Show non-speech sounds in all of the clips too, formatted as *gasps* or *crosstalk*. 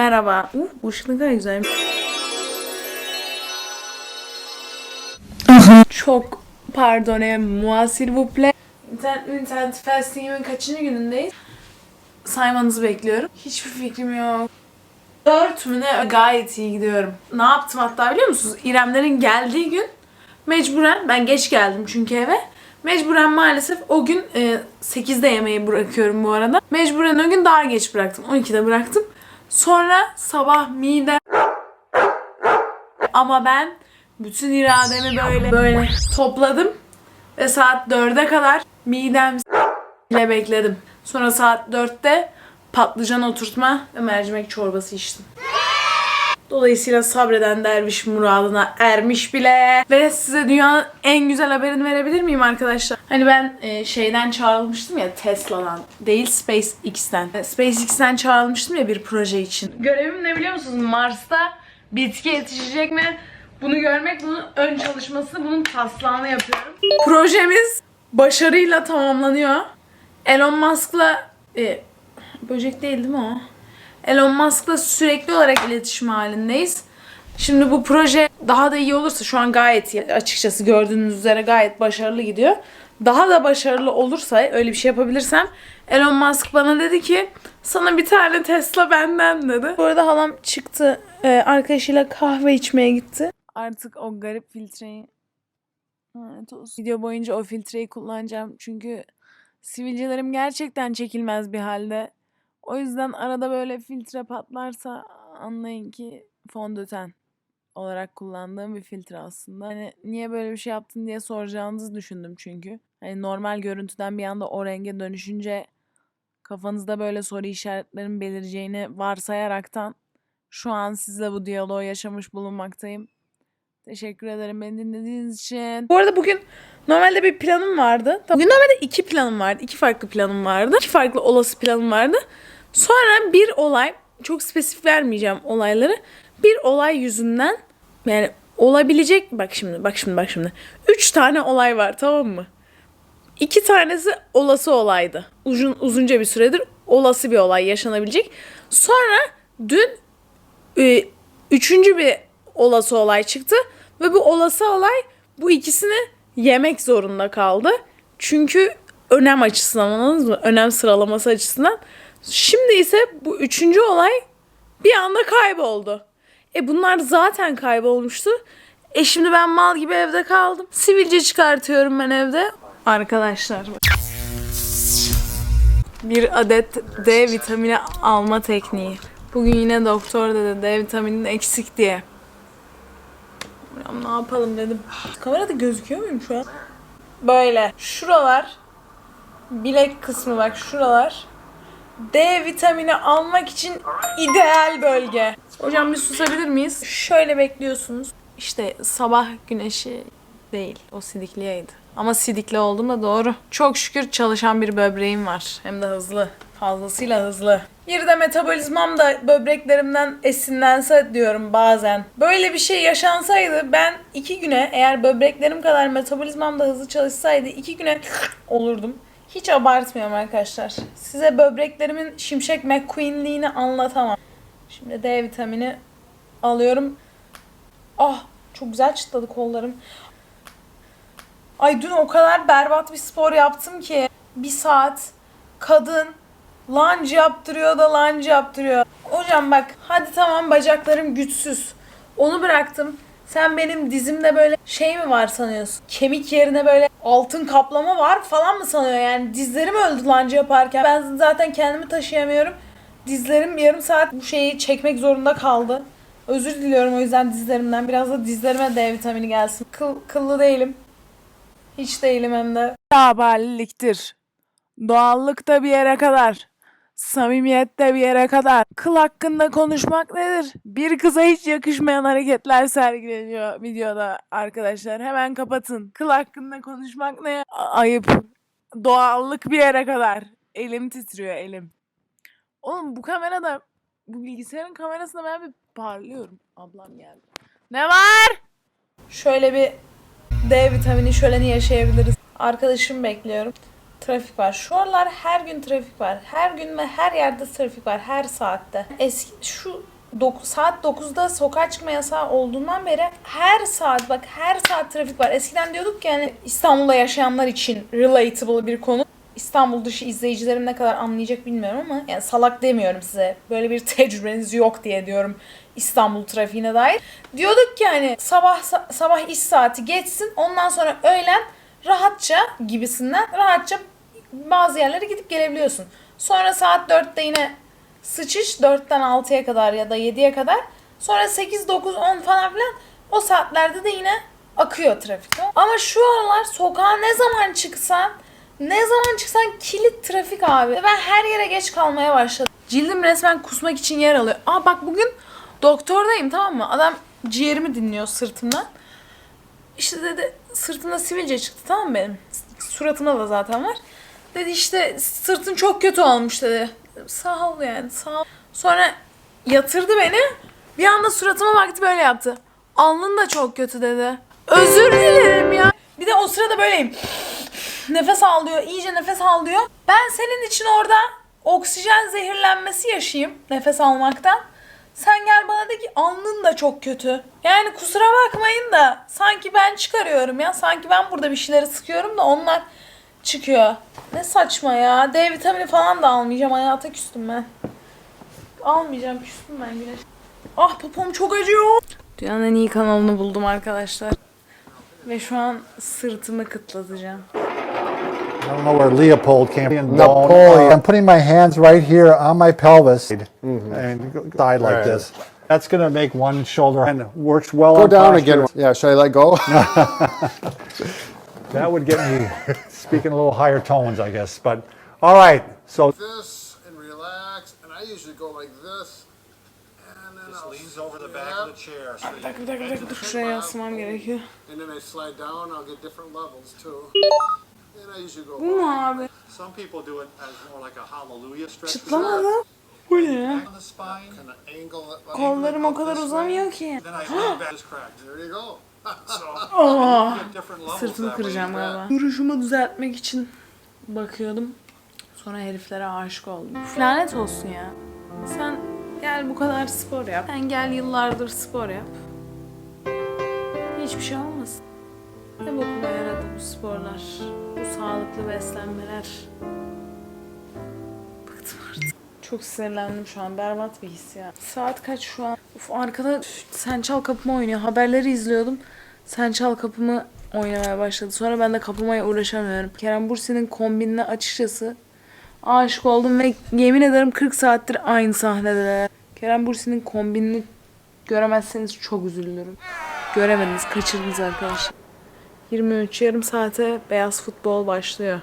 Merhaba. Uh, bu ışık ne kadar güzel. Çok pardon, moi s'il vous plaît. İnternet, internet fasting'imin kaçıncı günündeyiz? Saymanızı bekliyorum. Hiçbir fikrim yok. Dört mü ne? Gayet iyi gidiyorum. Ne yaptım hatta biliyor musunuz? İremlerin geldiği gün mecburen, ben geç geldim çünkü eve. Mecburen maalesef o gün e, 8'de yemeği bırakıyorum bu arada. Mecburen o gün daha geç bıraktım. 12'de bıraktım. Sonra sabah mide ama ben bütün irademi böyle böyle topladım ve saat 4'e kadar midem ile bekledim. Sonra saat 4'te patlıcan oturtma ve mercimek çorbası içtim. Dolayısıyla sabreden derviş muradına ermiş bile. Ve size dünyanın en güzel haberini verebilir miyim arkadaşlar? Hani ben e, şeyden çağrılmıştım ya Tesla'dan değil SpaceX'ten. E, SpaceX'ten çağrılmıştım ya bir proje için. Görevim ne biliyor musunuz? Mars'ta bitki yetişecek mi? Bunu görmek, bunun ön çalışmasını, bunun taslağını yapıyorum. Projemiz başarıyla tamamlanıyor. Elon Musk'la e, böcek değil değil mi o? Elon Musk'la sürekli olarak iletişim halindeyiz. Şimdi bu proje daha da iyi olursa şu an gayet açıkçası gördüğünüz üzere gayet başarılı gidiyor. Daha da başarılı olursa öyle bir şey yapabilirsem Elon Musk bana dedi ki sana bir tane Tesla benden dedi. Bu arada halam çıktı e, arkadaşıyla kahve içmeye gitti. Artık o garip filtreyi Evet olsun. Video boyunca o filtreyi kullanacağım çünkü sivilcelerim gerçekten çekilmez bir halde. O yüzden arada böyle filtre patlarsa anlayın ki fondöten olarak kullandığım bir filtre aslında. Hani niye böyle bir şey yaptın diye soracağınızı düşündüm çünkü. Hani normal görüntüden bir anda o renge dönüşünce kafanızda böyle soru işaretlerin belireceğini varsayaraktan şu an sizle bu diyaloğu yaşamış bulunmaktayım. Teşekkür ederim beni dinlediğiniz için. Bu arada bugün normalde bir planım vardı. Bugün normalde iki planım vardı. iki farklı planım vardı. İki farklı olası planım vardı. Sonra bir olay, çok spesifik vermeyeceğim olayları. Bir olay yüzünden yani olabilecek bak şimdi bak şimdi bak şimdi. Üç tane olay var tamam mı? İki tanesi olası olaydı. Uzun uzunca bir süredir olası bir olay yaşanabilecek. Sonra dün e, üçüncü bir olası olay çıktı ve bu olası olay bu ikisini yemek zorunda kaldı. Çünkü önem açısından anladınız mı? Önem sıralaması açısından. Şimdi ise bu üçüncü olay bir anda kayboldu. E bunlar zaten kaybolmuştu. E şimdi ben mal gibi evde kaldım. Sivilce çıkartıyorum ben evde. Arkadaşlar. Bir adet D vitamini alma tekniği. Bugün yine doktor dedi D vitaminin eksik diye. Ne yapalım dedim. Kamerada gözüküyor muyum şu an? Böyle. Şuralar. Bilek kısmı bak şuralar. D vitamini almak için ideal bölge. Hocam bir susabilir miyiz? Şöyle bekliyorsunuz. İşte sabah güneşi değil. O sidikliyeydi. Ama sidikli oldum da doğru. Çok şükür çalışan bir böbreğim var. Hem de hızlı. Fazlasıyla hızlı. Bir de metabolizmam da böbreklerimden esinlense diyorum bazen. Böyle bir şey yaşansaydı ben iki güne eğer böbreklerim kadar metabolizmam da hızlı çalışsaydı iki güne olurdum. Hiç abartmıyorum arkadaşlar. Size böbreklerimin şimşek McQueen'liğini anlatamam. Şimdi D vitamini alıyorum. Ah çok güzel çıtladı kollarım. Ay dün o kadar berbat bir spor yaptım ki. Bir saat kadın lunge yaptırıyor da lunge yaptırıyor. Hocam bak hadi tamam bacaklarım güçsüz. Onu bıraktım. Sen benim dizimde böyle şey mi var sanıyorsun? Kemik yerine böyle altın kaplama var falan mı sanıyor? Yani dizlerim öldü lunge yaparken. Ben zaten kendimi taşıyamıyorum. Dizlerim yarım saat bu şeyi çekmek zorunda kaldı. Özür diliyorum o yüzden dizlerimden. Biraz da dizlerime D vitamini gelsin. Kıl, kıllı değilim. Hiç değilim hem de. Haberliliktir. Doğallık da bir yere kadar. Samimiyet de bir yere kadar. Kıl hakkında konuşmak nedir? Bir kıza hiç yakışmayan hareketler sergileniyor videoda arkadaşlar. Hemen kapatın. Kıl hakkında konuşmak ne? Ayıp. Doğallık bir yere kadar. Elim titriyor elim. Oğlum bu kamerada bu bilgisayarın kamerasında ben bir parlıyorum. Ablam geldi. Ne var? Şöyle bir D vitamini şöleni yaşayabiliriz. Arkadaşımı bekliyorum. Trafik var. Şu aralar her gün trafik var. Her gün ve her yerde trafik var. Her saatte. Eski şu dok- saat 9'da sokağa çıkma yasağı olduğundan beri her saat bak her saat trafik var. Eskiden diyorduk ki yani İstanbul'da yaşayanlar için relatable bir konu. İstanbul dışı izleyicilerim ne kadar anlayacak bilmiyorum ama yani salak demiyorum size. Böyle bir *laughs* tecrübeniz yok diye diyorum İstanbul trafiğine dair. Diyorduk ki hani sabah sabah iş saati geçsin ondan sonra öğlen rahatça gibisinden rahatça bazı yerlere gidip gelebiliyorsun. Sonra saat 4'te yine sıçış 4'ten 6'ya kadar ya da 7'ye kadar. Sonra 8, 9, 10 falan filan o saatlerde de yine akıyor trafik. Ama şu aralar sokağa ne zaman çıksan ne zaman çıksan kilit trafik abi. Ben her yere geç kalmaya başladım. Cildim resmen kusmak için yer alıyor. Aa bak bugün doktordayım tamam mı? Adam ciğerimi dinliyor sırtımdan. İşte dedi sırtımda sivilce çıktı tamam mı benim? Suratımda da zaten var. Dedi işte sırtın çok kötü olmuş dedi. Sağ ol yani sağ ol. Sonra yatırdı beni. Bir anda suratıma baktı böyle yaptı. Alnın da çok kötü dedi. Özür dilerim ya. Bir de o sırada böyleyim. Nefes al diyor. iyice nefes al diyor. Ben senin için orada oksijen zehirlenmesi yaşayayım nefes almaktan. Sen gel bana de ki alnın da çok kötü. Yani kusura bakmayın da sanki ben çıkarıyorum ya. Sanki ben burada bir şeyleri sıkıyorum da onlar çıkıyor. Ne saçma ya. D vitamini falan da almayacağım. Hayata küstüm ben. Almayacağım. Küstüm ben güneş. Ah popom çok acıyor. Dünyanın en iyi kanalını buldum arkadaşlar. Ve şu an sırtımı kıtlatacağım. I don't know where Leopold came from. Napoleon. I'm putting my hands right here on my pelvis and side like Right. this. That's going to make one shoulder and works well Go on down posture. again. Yeah, should I let go? *laughs* That would get me *laughs* speaking a little higher tones, I guess. But all right, so this and relax, and I usually go like this, and then just I'll leans over the back snap, of the chair. So Bir dakika bir dakika bir dakika. Dur şuraya yansımam gerekiyor. and then I slide down. I'll get different levels too. Bu mu abi? some people do it as more like a hallelujah stretch. Çıtlamadı. Bu ne. Kollarım o kadar uzamıyor ki. Aa, *gasps* *laughs* levels sırtımı kıracağım galiba. Duruşumu düzeltmek için bakıyordum. Sonra heriflere aşık oldum. Lanet olsun ya. Sen gel bu kadar spor yap. Sen gel yıllardır spor yap. Hiçbir şey olmasın. Ne bokuma yaradı bu sporlar. Bu sağlıklı beslenmeler. Bıktım artık. Çok sinirlendim şu an. Berbat bir his ya. Saat kaç şu an? Uf arkada Sen Çal Kapımı oynuyor. Haberleri izliyordum. Sen Çal Kapımı oynamaya başladı. Sonra ben de kapımaya uğraşamıyorum. Kerem Bursi'nin kombinine açıkçası aşık oldum ve yemin ederim 40 saattir aynı sahnedeler. Kerem Bursi'nin kombinini göremezseniz çok üzülürüm. Göremediniz, kaçırdınız arkadaşlar. 23 yarım saate beyaz futbol başlıyor.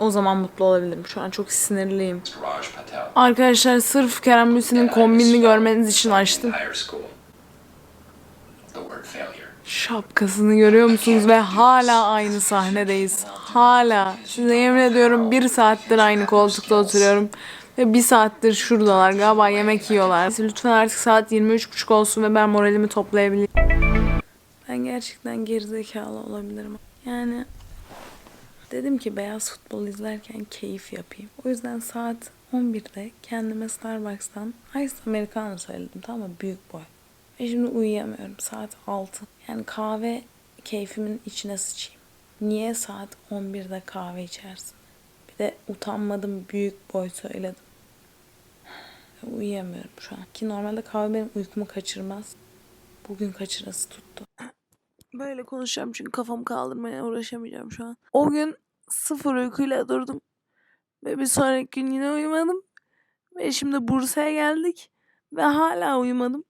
O- zaman mutlu olabilirim. Şu an çok sinirliyim. Arkadaşlar sırf Kerem Bülsin'in kombinini görmeniz için açtım. Şapkasını görüyor musunuz ve hala aynı sahnedeyiz. Hala. Size yemin ediyorum bir saattir aynı koltukta oturuyorum. Ve bir saattir şuradalar. Galiba yemek yiyorlar. Lütfen artık saat 23.30 olsun ve ben moralimi toplayabileyim. Ben gerçekten gerizekalı olabilirim. Yani dedim ki beyaz futbol izlerken keyif yapayım. O yüzden saat 11'de kendime Starbucks'tan Ice Americano söyledim tamam mı? Büyük boy. Ve şimdi uyuyamıyorum. Saat 6. Yani kahve keyfimin içine sıçayım. Niye saat 11'de kahve içersin? Bir de utanmadım büyük boy söyledim. Uyuyamıyorum şu an. Ki normalde kahve benim uykumu kaçırmaz. Bugün kaçırası tuttu. Böyle konuşacağım çünkü kafamı kaldırmaya uğraşamayacağım şu an. O gün sıfır uykuyla durdum. Ve bir sonraki gün yine uyumadım. Ve şimdi Bursa'ya geldik. Ve hala uyumadım.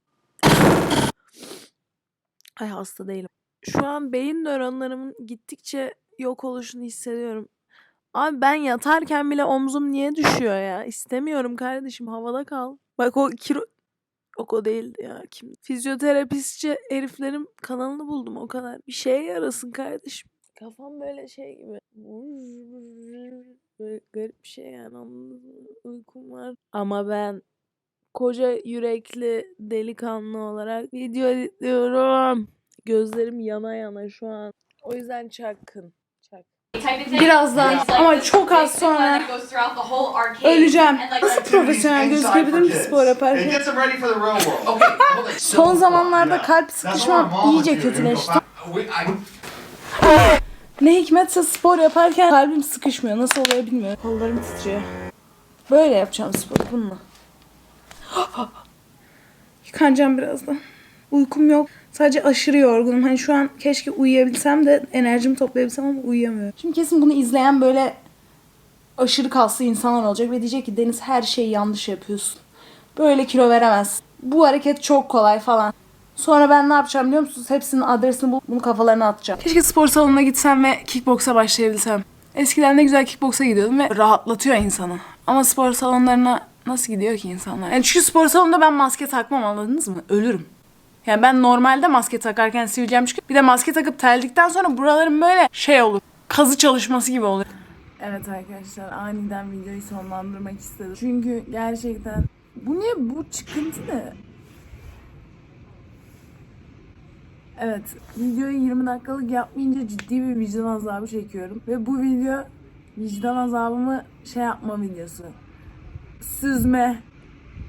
Ay hasta değilim. Şu an beyin nöronlarımın gittikçe yok oluşunu hissediyorum. Abi ben yatarken bile omzum niye düşüyor ya? İstemiyorum kardeşim havada kal. Bak o kiro... Yok o değildi ya. Kim? Fizyoterapistçi heriflerin kanalını buldum o kadar. Bir şeye yarasın kardeşim. Kafam böyle şey gibi. Böyle garip bir şey yani anladın? Uykum var. Ama ben koca yürekli delikanlı olarak video editliyorum. Gözlerim yana yana şu an. O yüzden çakın. Birazdan ama çok az sonra öleceğim. Nasıl profesyonel gözükebilirim ki spor yaparken? Son zamanlarda kalp sıkışmam iyice kötüleşti. I, *laughs* Ne hikmetse spor yaparken kalbim sıkışmıyor. Nasıl oluyor bilmiyorum. Kollarım titriyor. Böyle yapacağım spor bununla. *gasps* Yıkanacağım birazdan. Uykum yok. Sadece aşırı yorgunum. Hani şu an keşke uyuyabilsem de enerjimi toplayabilsem ama uyuyamıyorum. Şimdi kesin bunu izleyen böyle aşırı kaslı insanlar olacak ve diyecek ki Deniz her şeyi yanlış yapıyorsun. Böyle kilo veremezsin. Bu hareket çok kolay falan. Sonra ben ne yapacağım biliyor musunuz? Hepsinin adresini bulup bunu kafalarına atacağım. Keşke spor salonuna gitsem ve kickboksa başlayabilsem. Eskiden ne güzel kickboksa gidiyordum ve rahatlatıyor insanı. Ama spor salonlarına nasıl gidiyor ki insanlar? Yani çünkü spor salonunda ben maske takmam anladınız mı? Ölürüm. Yani ben normalde maske takarken sivilcem çıkıyor. Bir de maske takıp teldikten sonra buralarım böyle şey olur. Kazı çalışması gibi olur. Evet arkadaşlar aniden videoyu sonlandırmak istedim. Çünkü gerçekten bu ne bu çıkıntı ne? Evet, videoyu 20 dakikalık yapmayınca ciddi bir vicdan azabı çekiyorum. Ve bu video vicdan azabımı şey yapma videosu. Süzme,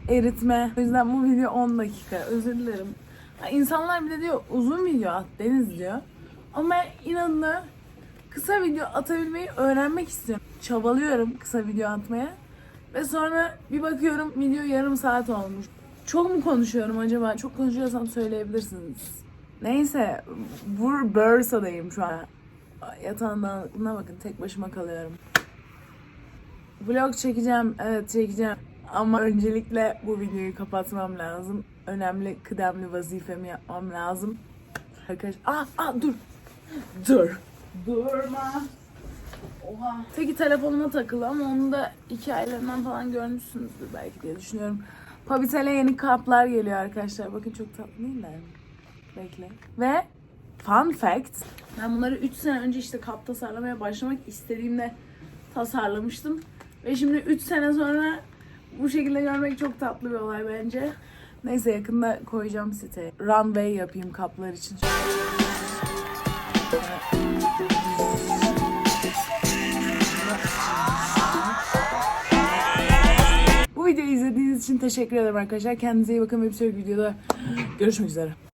eritme. O yüzden bu video 10 dakika. Özür dilerim. Ha, İnsanlar bir diyor uzun video at Deniz diyor. Ama inanın kısa video atabilmeyi öğrenmek istiyorum. Çabalıyorum kısa video atmaya. Ve sonra bir bakıyorum video yarım saat olmuş. Çok mu konuşuyorum acaba? Çok konuşuyorsam söyleyebilirsiniz. Neyse, Bur Bursa'dayım şu an. Yatağın dağınıklığına bakın, tek başıma kalıyorum. Vlog çekeceğim, evet çekeceğim. Ama öncelikle bu videoyu kapatmam lazım. Önemli, kıdemli vazifemi yapmam lazım. Arkadaş, aa, aa dur. Dur. Durma. Oha. Peki telefonuma takılı ama onu da iki aylarından falan görmüşsünüzdür belki diye düşünüyorum. Pabitel'e yeni kaplar geliyor arkadaşlar. Bakın çok tatlı değiller mi? Bekle. Ve fun fact. Ben bunları 3 sene önce işte kap tasarlamaya başlamak istediğimde tasarlamıştım. Ve şimdi 3 sene sonra bu şekilde görmek çok tatlı bir olay bence. Neyse yakında koyacağım siteye. Runway yapayım kaplar için. Bu videoyu izlediğiniz için teşekkür ederim arkadaşlar. Kendinize iyi bakın ve bir sonraki videoda görüşmek üzere.